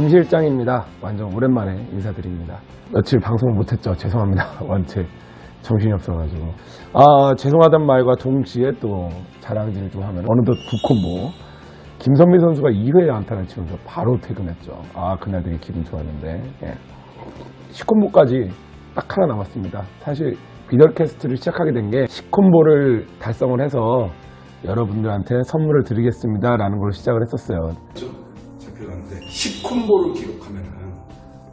김 실장입니다. 완전 오랜만에 인사드립니다. 며칠 방송을 못했죠. 죄송합니다. 원체 정신이 없어가지고. 아 죄송하단 말과 동시에 또 자랑질 좀 하면 어느덧 두 콤보 김선미 선수가 2회 안타를 치면서 바로 퇴근했죠. 아 그날 되게 기분 좋았는데 예. 10콤보까지 딱 하나 남았습니다. 사실 비덜캐스트를 시작하게 된 게 10콤보를 달성을 해서 여러분들한테 선물을 드리겠습니다 라는 걸로 시작을 했었어요. 좀 잡혀가는데 10콤보를 기록하면은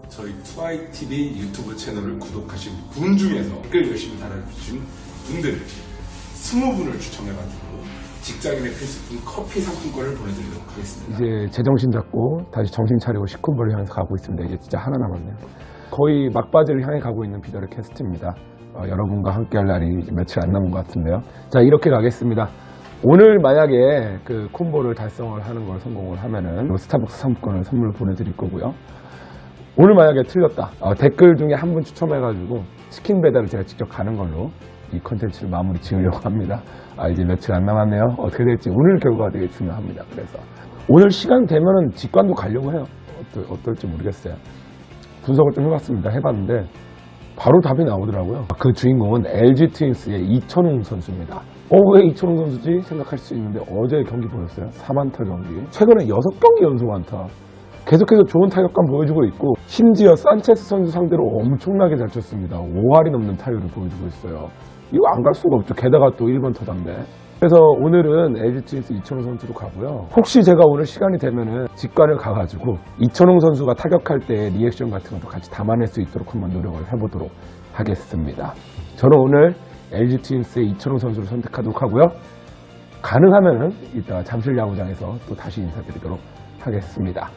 저희 2ITV 유튜브 채널을 구독하신 분 중에서 댓글 열심히 달아주신 분들 20분을 추첨해가지고 직장인의 필수품 커피 상품권을 보내드리도록 하겠습니다. 이제 제정신 잡고 다시 정신 차리고 10콤보를 향해서 가고 있습니다. 이제 진짜 하나 남았네요. 거의 막바지를 향해 가고 있는 비더의 캐스트입니다. 어, 여러분과 함께 할 날이 며칠 안 남은 것 같은데요. 자, 이렇게 가겠습니다. 오늘 만약에 그 콤보를 달성을 하는 걸 성공을 하면은 스타벅스 상품권을 선물로 보내드릴 거고요. 오늘 만약에 틀렸다. 어, 댓글 중에 한 분 추첨해가지고 치킨 배달을 제가 직접 가는 걸로 이 컨텐츠를 마무리 지으려고 합니다. 아, 이제 며칠 안 남았네요. 어떻게 될지 오늘 결과가 되게 중요합니다. 그래서 오늘 시간 되면은 직관도 가려고 해요. 어떨, 어떨지 모르겠어요. 분석을 좀 해봤습니다. 해봤는데 바로 답이 나오더라고요. 그 주인공은 LG 트윈스의 이천웅 선수입니다. 어, 왜 이천웅 선수지? 생각할 수 있는데 어제 경기 보셨어요? 3안타 경기. 최근에 6경기 연속 안타. 계속해서 좋은 타격감 보여주고 있고 심지어 산체스 선수 상대로 엄청나게 잘 쳤습니다. 5할이 넘는 타율을 보여주고 있어요. 이거 안 갈 수가 없죠. 게다가 또 1번 타자인데. 그래서 오늘은 LG 트윈스 이천웅 선수로 가고요. 혹시 제가 오늘 시간이 되면은 직관을 가가지고 이천웅 선수가 타격할 때 리액션 같은 것도 같이 담아낼 수 있도록 한번 노력을 해보도록 하겠습니다. 저는 오늘 LG 트윈스의 이천웅 선수를 선택하도록 하고요. 가능하면은 이따 잠실 야구장에서 또 다시 인사드리도록 하겠습니다.